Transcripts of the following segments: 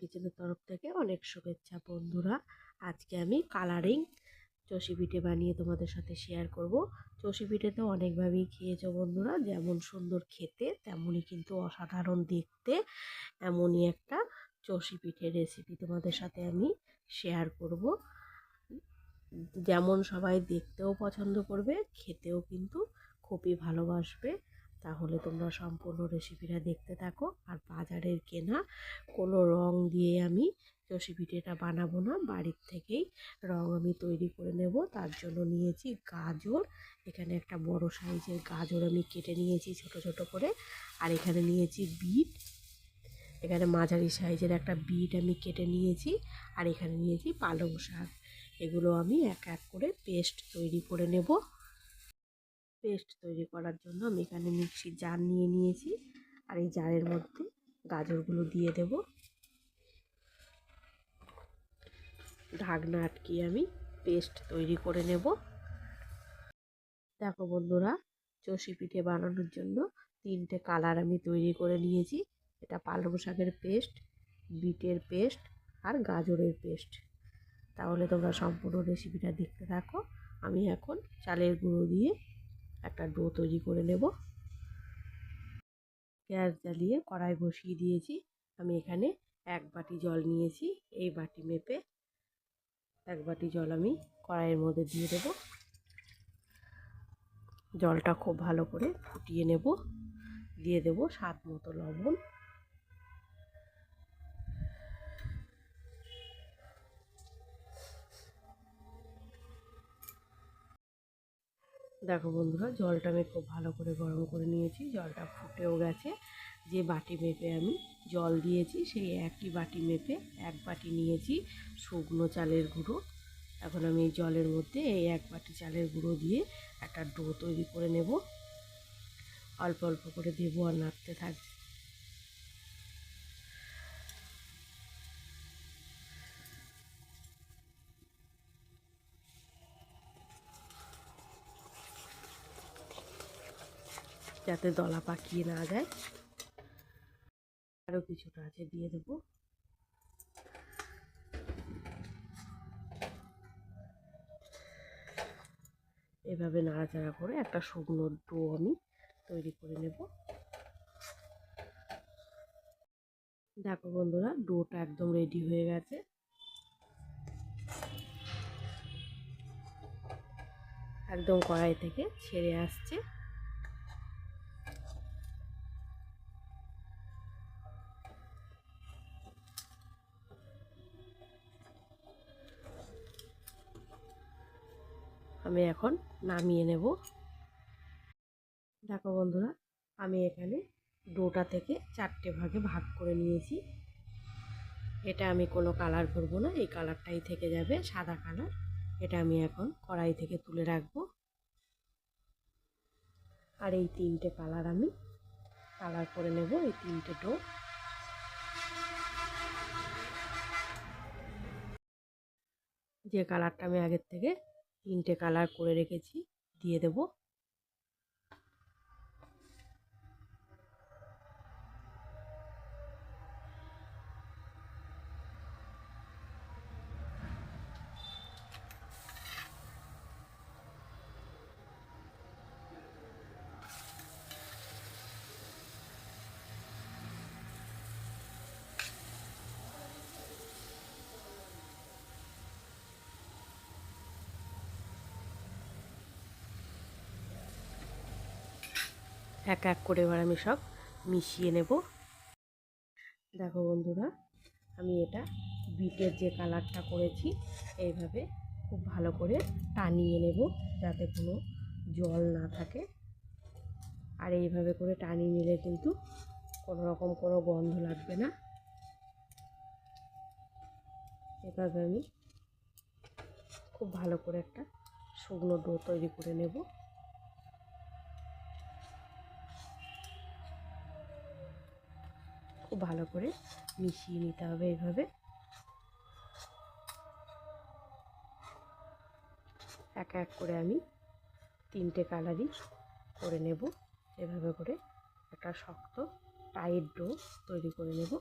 কিচেনের তরফ থেকে অনেক শুভেচ্ছা, বন্ধুরা। আজকে আমি কালারিং চষি পিঠে বানিয়ে তোমাদের সাথে শেয়ার করব। চষি পিঠে তো অনেকভাবেই খেয়েছো, বন্ধুরা। যেমন সুন্দর খেতে, তেমনই কিন্তু অসাধারণ দেখতে। এমনই একটা চষি পিঠের রেসিপি তোমাদের সাথে আমি শেয়ার করব। যেমন সবাই দেখতেও পছন্দ করবে, খেতেও কিন্তু খুবই ভালোবাসবে। তাহলে তোমরা সম্পূর্ণ রেসিপিটা দেখতে থাকো। আর বাজারের কেনা কোনো রং দিয়ে আমি চষি পিঠেটা বানাবো না। বাড়ির থেকেই রং আমি তৈরি করে নেব। তার জন্য নিয়েছি গাজর। এখানে একটা বড় সাইজের গাজর আমি কেটে নিয়েছি ছোট ছোট করে। আর এখানে নিয়েছি বিট। এখানে মাঝারি সাইজের একটা বিট আমি কেটে নিয়েছি। আর এখানে নিয়েছি পালং শাক। এগুলো আমি এক এক করে পেস্ট তৈরি করে নেব। পেস্ট তৈরি করার জন্য আমি এখানে মিক্সির জার নিয়ে নিয়েছি। আর এই জারের মধ্যে গাজরগুলো দিয়ে দেব। ঢাকনা আটকিয়ে আমি পেস্ট তৈরি করে নেব। দেখো বন্ধুরা, চষি পিঠে বানানোর জন্য তিনটে কালার আমি তৈরি করে নিয়েছি। এটা পালং শাকের পেস্ট, বিটের পেস্ট আর গাজরের পেস্ট। তাহলে তোমরা সম্পূর্ণ রেসিপিটা দেখতে থাকো। আমি এখন চালের গুঁড়ো দিয়ে একটা ডো তৈরি করে নেব। গ্যাস জ্বালিয়ে কড়াই বসিয়ে দিয়েছি। আমি এখানে এক বাটি জল নিয়েছি। এই বাটি মেপে এক বাটি জল আমি কড়াইয়ের মধ্যে দিয়ে দেব। জলটা খুব ভালো করে ফুটিয়ে নেব। দিয়ে দেব স্বাদ মতো লবণ। দেখো বন্ধুরা, জলটা আমি খুব ভালো করে গরম করে নিয়েছি, জলটা ফুটেও গেছে। যে বাটি মেপে আমি জল দিয়েছি, সেই একই বাটি মেপে এক বাটি নিয়েছি শুকনো চালের গুঁড়ো। এখন আমি এই জলের মধ্যে এই এক বাটি চালের গুঁড়ো দিয়ে একটা ডো তৈরি করে নেব। অল্প অল্প করে দেবো আর নাড়তে থাকবে। যাতে দলা পাকিয়ে না যায়। আরও কিছুটা আছে, দিয়ে দেবো। এভাবে নাড়াচাড়া করে একটা শুকনো ডো আমি তৈরি করে নেব। দেখো বন্ধুরা, ডোটা একদম রেডি হয়ে গেছে। একদম কড়াই থেকে ছেড়ে আসছে। আমি এখন নামিয়ে নেব। দেখো বন্ধুরা, আমি এখানে ডোটা থেকে চারটে ভাগে ভাগ করে নিয়েছি। এটা আমি কোনো কালার করব না, এই কালারটাই থেকে যাবে সাদা কালার। এটা আমি এখন কড়াই থেকে তুলে রাখব। আর এই তিনটে কালার আমি কালার করে নেব, এই তিনটে ডো। যে কালারটা আমি আগের থেকে তিনটে কালার করে রেখেছি দিয়ে দেব। এক এক করে এবার আমি সব মিশিয়ে নেব। দেখো বন্ধুরা, আমি এটা বিটের যে কালারটা করেছি, এইভাবে খুব ভালো করে টানিয়ে নেব যাতে কোনো জল না থাকে। আর এইভাবে করে টানিয়ে নিলে কিন্তু কোনো রকম কোনো গন্ধ লাগবে না। এভাবে আমি খুব ভালো করে একটা শুকনো ডো তৈরি করে নেব। খুব ভালো করে মিশিয়ে নিতে হবে এভাবে। এক এক করে আমি তিনটে কালারই করে নেব। এভাবে করে একটা শক্ত টাইট ডো তৈরি করে নেব।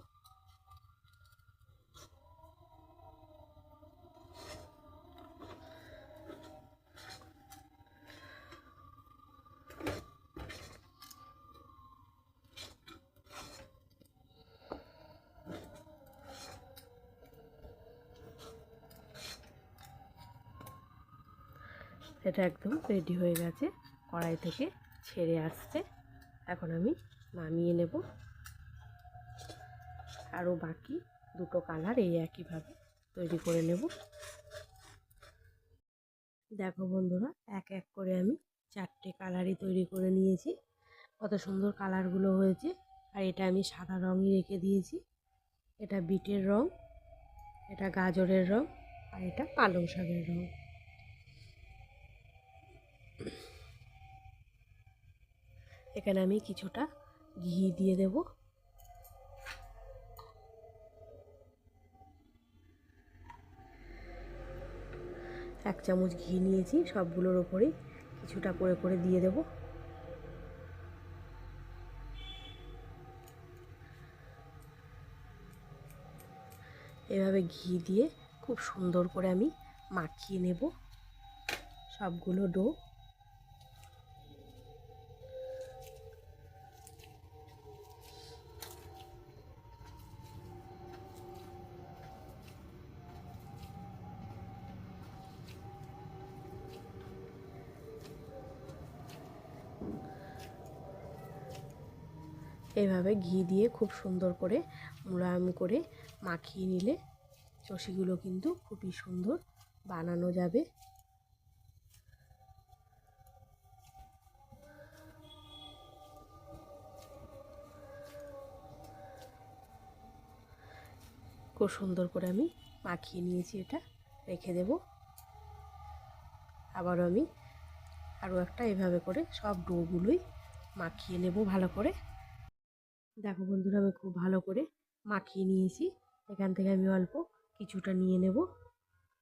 এটা একদম রেডি হয়ে গেছে। কড়াই থেকে ছেড়ে আসছে। এখন আমি নামিয়ে নেব। আরও বাকি দুটো কালার এই একইভাবে তৈরি করে নেব। দেখো বন্ধুরা, এক এক করে আমি চারটে কালারই তৈরি করে নিয়েছি। কত সুন্দর কালারগুলো হয়েছে। আর এটা আমি সাদা রঙই রেখে দিয়েছি। এটা বিটের রং, এটা গাজরের রং, আর এটা পালং শাকের রং। এখানে আমি কিছুটা ঘি দিয়ে দেব। এক চামচ ঘি নিয়েছি, সবগুলোর ওপরেই কিছুটা করে করে দিয়ে দেব। এভাবে ঘি দিয়ে খুব সুন্দর করে আমি মাখিয়ে নেব। সবগুলো ডো এভাবে ঘি দিয়ে খুব সুন্দর করে মোলায়েম করে মাখিয়ে নিলে চষিগুলো কিন্তু খুবই সুন্দর বানানো যাবে। খুব সুন্দর করে আমি মাখিয়ে নিয়েছি এটা, রেখে দেব। আবারও আমি আরও একটা এভাবে করে সব ডোগুলোই মাখিয়ে নেব ভালো করে। দেখো বন্ধুরা, আমি খুব ভালো করে মাখিয়ে নিয়েছি। এখান থেকে আমি অল্প কিছুটা নিয়ে নেব,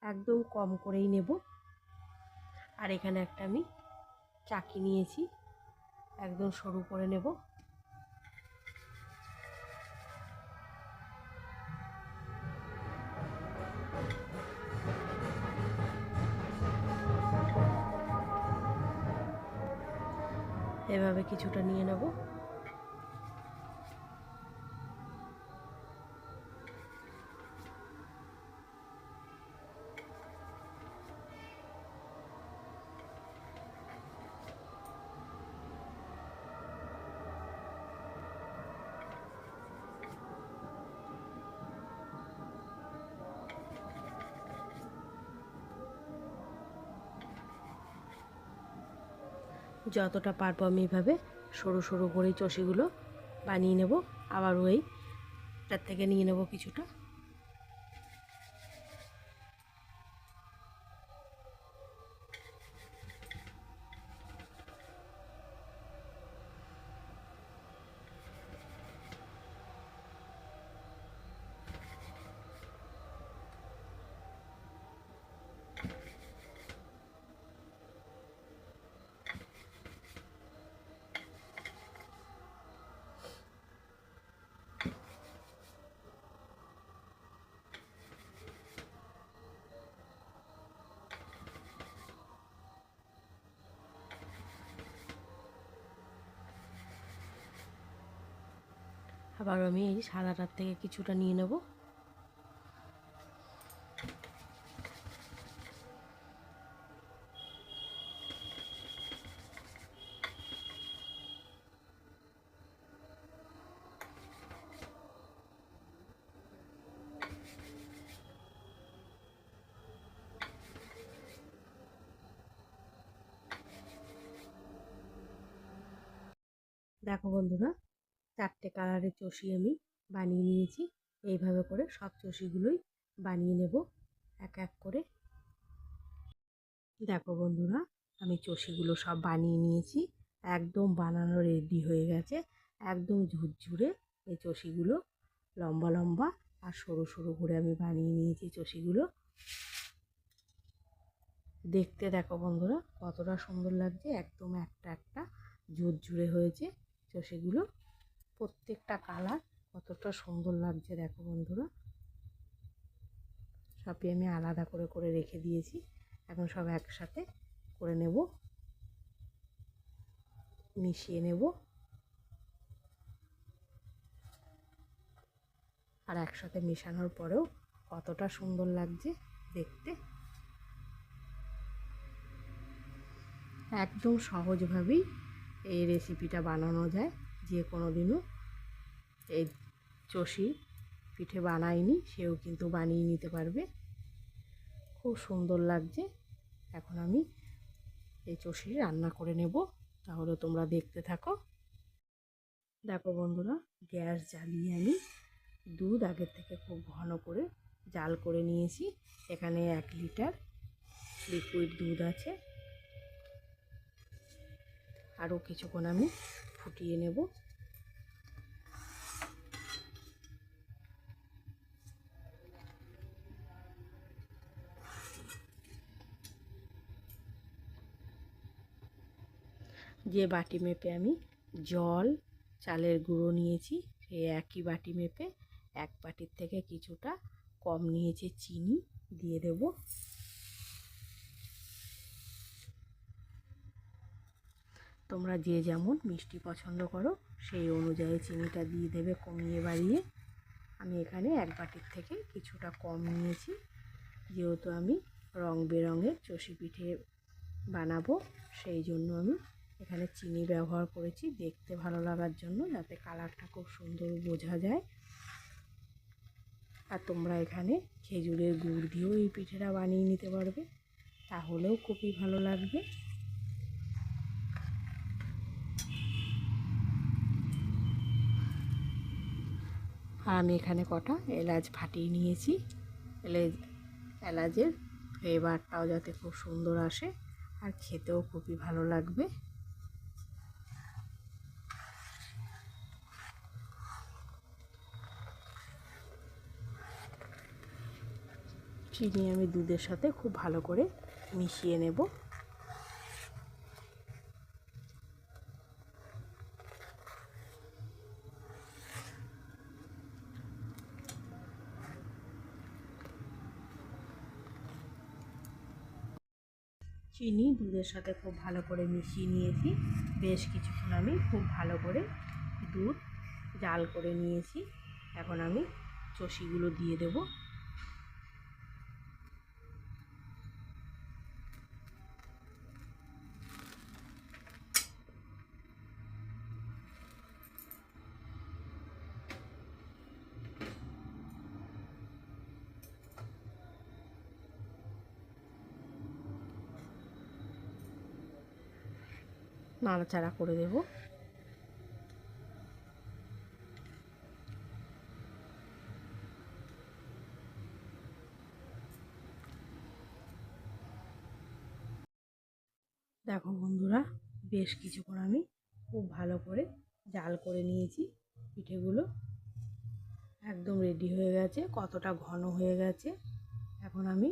একদম কম করেই নেব। আর এখানে একটা আমি চাকি নিয়েছি, একদম সরু করে নেব। এভাবে কিছুটা নিয়ে নেব। যতটা পারব আমি এইভাবে সরু সরু করে চষিগুলো বানিয়ে নেব। আবার ওই তার থেকে নিয়ে নেব কিছুটা। আবার আমি এই সাদাটার থেকে কিছুটা নিয়ে নেব। দেখো বন্ধুরা চারটে কালারের চষি আমি বানিয়ে নিয়েছি। এইভাবে করে সব চষিগুলোই বানিয়ে নেব এক এক করে। দেখো বন্ধুরা, আমি চষিগুলো সব বানিয়ে নিয়েছি। একদম বানানো রেডি হয়ে গেছে। একদম ঝুরঝুরে এই চষিগুলো লম্বা লম্বা আর সরু সরু করে আমি বানিয়ে নিয়েছি চষিগুলো। দেখতে দেখো বন্ধুরা, কতটা সুন্দর লাগছে। একদম একটা একটা ঝুরঝুরে হয়েছে চষিগুলো। প্রত্যেকটা কালার কতটা সুন্দর লাগছে দেখো বন্ধুরা। সবই আমি আলাদা করে করে রেখে দিয়েছি। এখন সব একসাথে করে নেব। মিশিয়ে নেব। আর একসাথে মেশানোর পরেও কতটা সুন্দর লাগছে দেখতে। একদম সহজভাবেই এই রেসিপিটা বানানো যায়। যে কোনো দিনও এই চষি পিঠে বানায়নি, সেও কিন্তু বানিয়ে নিতে পারবে। খুব সুন্দর লাগছে। এখন আমি এই চষি রান্না করে নেব, তাহলে তোমরা দেখতে থাকো। দেখো বন্ধুরা, গ্যাস জ্বালিয়ে আমি দুধ আগের থেকে খুব ঘন করে জাল করে নিয়েছি। এখানে এক লিটার লিকুইড দুধ আছে। আরও কিছুক্ষণ আমি ফুটিয়ে নেব। যে বাটি মেপে আমি জল, চালের গুঁড়ো নিয়েছি সেই একই বাটি মেপে এক বাটির থেকে কিছুটা কম নিয়েছি, চিনি দিয়ে দেব। তোমরা যে যেমন মিষ্টি পছন্দ করো, সেই অনুযায়ী চিনিটা দিয়ে দেবে কমিয়ে বাড়িয়ে। আমি এখানে এক বাটির থেকে কিছুটা কম নিয়েছি। যেহেতু আমি রং বেরঙের চষি পিঠে বানাবো, সেই জন্য আমি এখানে চিনি ব্যবহার করেছি দেখতে ভালো লাগার জন্য, যাতে কালারটা খুব সুন্দর বোঝা যায়। আর তোমরা এখানে খেজুরের গুড় দিয়েও এই পিঠেটা বানিয়ে নিতে পারবে। তাহলেও খুবই ভালো লাগবে। আর আমি এখানে কটা এলাচ ফাটিয়ে নিয়েছি। এলে এলাচের ফ্লেভারটাও যাতে খুব সুন্দর আসে আর খেতেও খুবই ভালো লাগবে। চিনি আমি দুধের সাথে খুব ভালো করে মিশিয়ে নেব চিনি দুধের সাথে খুব ভালো করে মিশিয়ে নিয়েছি। বেশ কিছুক্ষণ আমি খুব ভালো করে দুধ জাল করে নিয়েছি। এখন আমি চষিগুলো দিয়ে দেবো। নাড়াচাড়া করে দেব। দেখো বন্ধুরা, বেশ কিছুক্ষণ আমি খুব ভালো করে জাল করে নিয়েছি পিঠেগুলো। একদম রেডি হয়ে গেছে, কতটা ঘন হয়ে গেছে, এখন আমি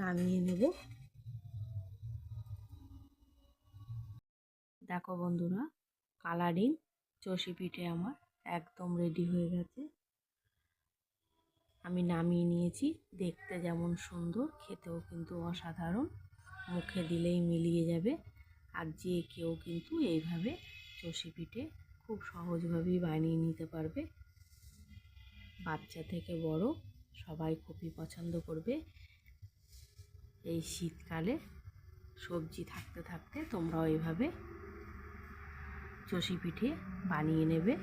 নামিয়ে নেব। দেখো বন্ধুরা, কালারিং চষি পিঠে আমার একদম রেডি হয়ে গেছে। আমি নামিয়ে নিয়েছি, দেখতে যেমন সুন্দর, খেতেও কিন্তু অসাধারণ, মুখে দিলেই মিলিয়ে যাবে। আর যে কেউ কিন্তু এইভাবে চষি পিঠে খুব সহজভাবেই বানিয়ে নিতে পারবে। বাচ্চা থেকে বড় সবাই খুবই পছন্দ করবে। এই শীতকালে সবজি থাকতে থাকতে তোমরাও এইভাবে চষি পিঠে বানিয়ে নেবে।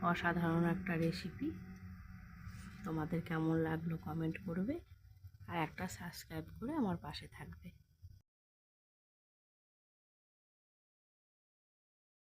অসাধারণ একটা রেসিপি তোমাদের কেমন লাগল কমেন্ট করবে। আর একটা সাবস্ক্রাইব করে আমার পাশে থাকবে।